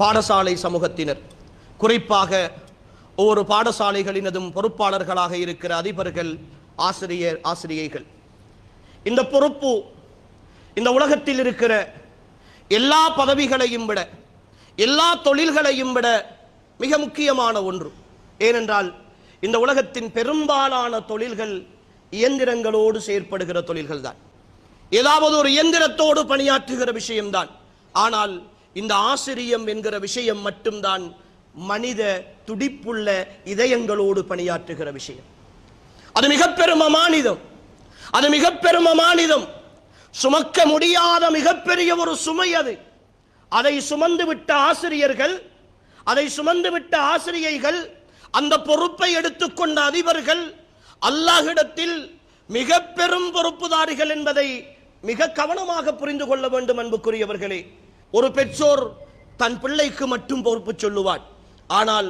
பாடசாலை சமூகத்தினர். குறிப்பாக ஒவ்வொரு பாடசாலைகளினதும் பொறுப்பாளர்களாக இருக்கிற அதிபர்கள் ஆசிரியர் ஆசிரியைகள். இந்த பொறுப்பு இந்த உலகத்தில் இருக்கிற எல்லா பதவிகளையும் விட எல்லா தொழில்களையும் விட மிக முக்கியமான ஒன்று. ஏனென்றால் இந்த உலகத்தின் பெரும்பாலான தொழில்கள் இயந்திரங்களோடு செயற்படுகிற தொழில்கள் தான் ஏதாவது ஒரு இயந்திரத்தோடு பணியாற்றுகிற விஷயம்தான். ஆனால் இந்த ஆசிரியம் என்கிற விஷயம் மட்டும்தான் மனித துடிப்புள்ள இதயங்களோடு பணியாற்றுகிற விஷயம். அது மிக பெருமமானிதம் அது மிக அமானிதம். சுமக்க முடியாத மிகப்பெரிய ஒரு சுமை அது. அதை சுமந்து விட்ட ஆசிரியர்கள் அதை சுமந்து விட்ட ஆசிரியைகள் அந்த பொறுப்பை எடுத்துக்கொண்ட அதிபர்கள் அல்லாஹிடத்தில் மிக பெரும் பொறுப்புதாரிகள் என்பதை மிக கவனமாக புரிந்து கொள்ள வேண்டும் அன்புக்குரியவர்களே. ஒரு பெற்றோர் தன் பிள்ளைக்கு மட்டும் பொறுப்பு சொல்லுவார். ஆனால்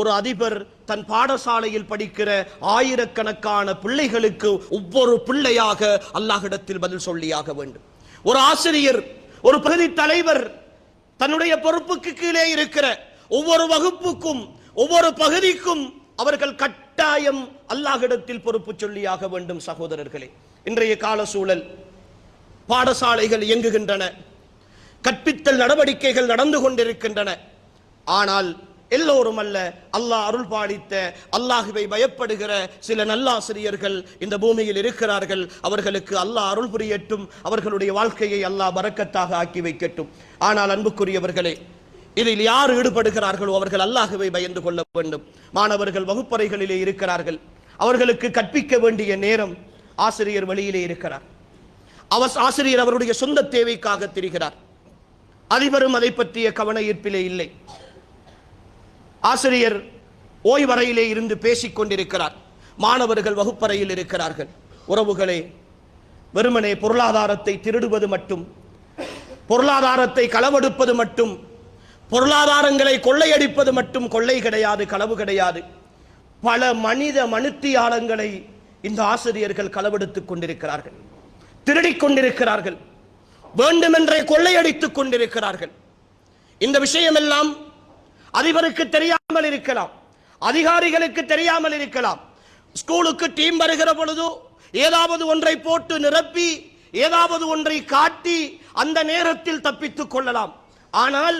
ஒரு அதிபர் தன் பாடசாலையில் படிக்கிற ஆயிரக்கணக்கான பிள்ளைகளுக்கு ஒவ்வொரு பிள்ளையாக அல்லாஹிடத்தில் பதில் சொல்லியாக வேண்டும். ஒரு ஆசிரியர் ஒரு பகுதி தலைவர் தன்னுடைய பொறுப்புக்கு கீழே இருக்கிற ஒவ்வொரு வகுப்புக்கும் ஒவ்வொரு பகுதிக்கும் அவர்கள் கட்டாயம் அல்லாஹிடத்தில் பொறுப்பு சொல்லியாக வேண்டும் சகோதரர்களே. இன்றைய கால சூழல் பாடசாலைகள் இயங்குகின்றன. கற்பித்தல் நடவடிக்கைகள் நடந்து கொண்டிருக்கின்றன. ஆனால் எல்லோரும் அல்ல அல்லாஹ் அருள் பாலித்த அல்லாஹுவை பயப்படுகிற சில நல்லாசிரியர்கள் இந்த பூமியில் இருக்கிறார்கள். அவர்களுக்கு அல்லாஹ் அருள் புரியட்டும் அவர்களுடைய வாழ்க்கையை அல்லாஹ் பறக்கத்தாக ஆக்கி வைக்கட்டும். ஆனால் அன்புக்குரியவர்களே இதில் யார் ஈடுபடுகிறார்களோ அவர்கள் அல்லாஹுவை பயந்து கொள்ள வேண்டும். மாணவர்கள் வகுப்பறைகளிலே இருக்கிறார்கள். அவர்களுக்கு கற்பிக்க வேண்டிய நேரம் ஆசிரியர் வழியிலே இருக்கிறார். அவர் ஆசிரியர் அவருடைய சொந்த தேவைக்காக திரிகிறார். அதிபரும் அதை பற்றிய கவன ஈர்ப்பிலே இல்லை. ஆசிரியர் ஓய்வறையிலே இருந்து பேசிக் கொண்டிருக்கிறார். மாணவர்கள் வகுப்பறையில் இருக்கிறார்கள். உறவுகளே வெறுமனே பொருளாதாரத்தை திருடுவது மட்டும் பொருளாதாரத்தை களவெடுப்பது மட்டும் பொருளாதாரங்களை கொள்ளையடிப்பது மட்டும் கொள்ளை கிடையாது களவு கிடையாது. பல மனித மனுத்தியாளங்களை இந்த ஆசிரியர்கள் களவெடுத்துக் கொண்டிருக்கிறார்கள். திருடிக் கொண்டிருக்கிறார்கள். வேண்டுமென்றே கொள்ளையடித்துக் கொண்டிருக்கிறார்கள். இந்த விஷயமெல்லாம் அதிபருக்கு தெரியாமல் இருக்கலாம். அதிகாரிகளுக்கு தெரியாமல் இருக்கலாம். ஸ்கூலுக்கு டீம் வருகிற பொழுது ஏதாவது ஒன்றை போட்டு நிரப்பி ஏதாவது ஒன்றை காட்டி அந்த நேரத்தில் தப்பித்துக் கொள்ளலாம். ஆனால்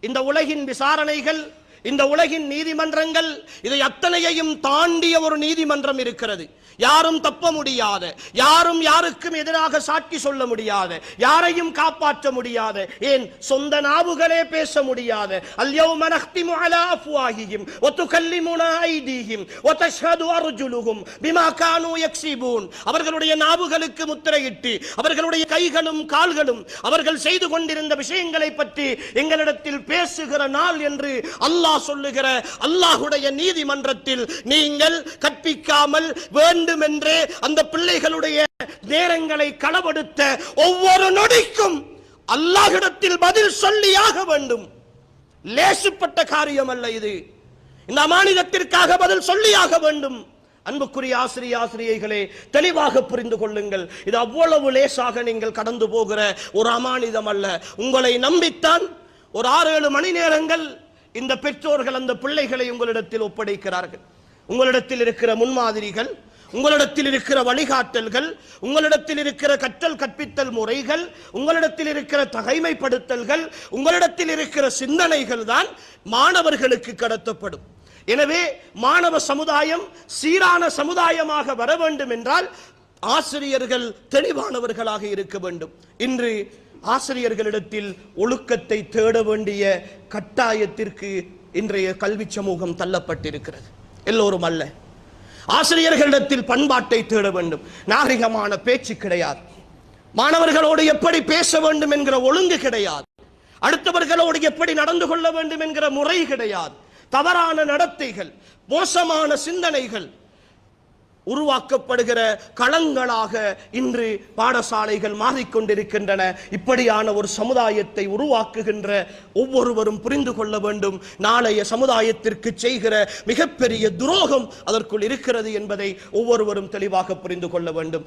இந்த உலகின் விசாரணைகள் இந்த உலகின் நீதிமன்றங்கள் இதை அத்தனையையும் தாண்டிய ஒரு நீதிமன்றம் இருக்கிறது. யாரும் தப்ப முடியாத யாரும் யாருக்கும் எதிராக சாட்சி சொல்ல முடியாத யாரையும் காப்பாற்ற முடியாத ஏன் சொந்த நாவுகளே பேச முடியாத அல்யௌம நஹ்திமு அலா அஃப்வாஹிஹிம் வ துகல்லிமுனா ஐதீஹிம் வ தஷ்ஹது அர்ஜுலுஹும் பிமா கானூ யக்ஸிபூன் அவர்களுடைய நாவுகளுக்கு முத்திரையிட்டு அவர்களுடைய கைகளும் கால்களும் அவர்கள் செய்து கொண்டிருந்த விஷயங்களை பற்றி எங்களிடத்தில் பேசுகிற நாள் என்று அல்லாஹ் சொல்லுகிற அல்லாஹுடைய நீதிமன்றத்தில் நீங்கள் கற்பிக்காமல் வேண்டும் என்று அந்த பிள்ளைகளுடைய நேரங்களை களவெடுத்த ஒவ்வொரு நொடிக்கும் அல்லாஹிடத்தில் பதில் சொல்லியாக வேண்டும். லேசுப்பட்ட காரியம் அல்ல இது. இந்த மாநிலத்திற்காக பதில் சொல்லியாக வேண்டும். அன்புக்குரிய ஆசிரிய ஆசிரியைகளே தெளிவாக புரிந்து கொள்ளுங்கள். இது அவ்வளவு லேசாக நீங்கள் கடந்து போகிற ஒரு அமானிதம் அல்ல உங்களை நம்பித்தான் ஒரு ஆறு ஏழு மணி நேரங்கள் இந்த பெற்றோர்கள் அந்த பிள்ளைகளை உங்களிடத்தில் ஒப்படைக்கிறார்கள். உங்களிடத்தில் இருக்கிற முன்மாதிரிகள் உங்களிடத்தில் இருக்கிற வழிகாட்டல்கள் உங்களிடத்தில் இருக்கிற கற்றல் கற்பித்தல் முறைகள் உங்களிடத்தில் இருக்கிற தகைமைப்படுத்தல்கள் உங்களிடத்தில் இருக்கிற சிந்தனைகள் தான் மாணவர்களுக்கு கடத்தப்படும். எனவே மாணவ சமுதாயம் சீரான சமுதாயமாக வர வேண்டும் என்றால் ஆசிரியர்கள் தெளிவானவர்களாக இருக்க வேண்டும். இன்று ஆசிரியர்களிடத்தில் ஒழுக்கத்தை தேட வேண்டிய கட்டாயத்திற்கு இன்றைய கல்வி சமூகம் தள்ளப்பட்டிருக்கிறது. எல்லோரும் அல்ல. ஆசிரியர்களிடத்தில் பண்பாட்டை தேட வேண்டும். நாகரிகமான பேச்சு கிடையாது. மாணவர்களோடு எப்படி பேச வேண்டும் என்கிற ஒழுங்கு கிடையாது. அடுத்தவர்களோடு எப்படி நடந்து கொள்ள வேண்டும் என்கிற முறை கிடையாது. தவறான நடத்தைகள் மோசமான சிந்தனைகள் உருவாக்கப்படுகிற களங்களாக இன்று பாடசாலைகள் மாறிக்கொண்டிருக்கின்றன. இப்படியான ஒரு சமுதாயத்தை உருவாக்குகின்ற ஒவ்வொருவரும் புரிந்து கொள்ள வேண்டும். நாளைய சமுதாயத்திற்கு செய்கிற மிகப்பெரிய துரோகம் அதற்குள் இருக்கிறது என்பதை ஒவ்வொருவரும் தெளிவாக புரிந்து கொள்ள வேண்டும்.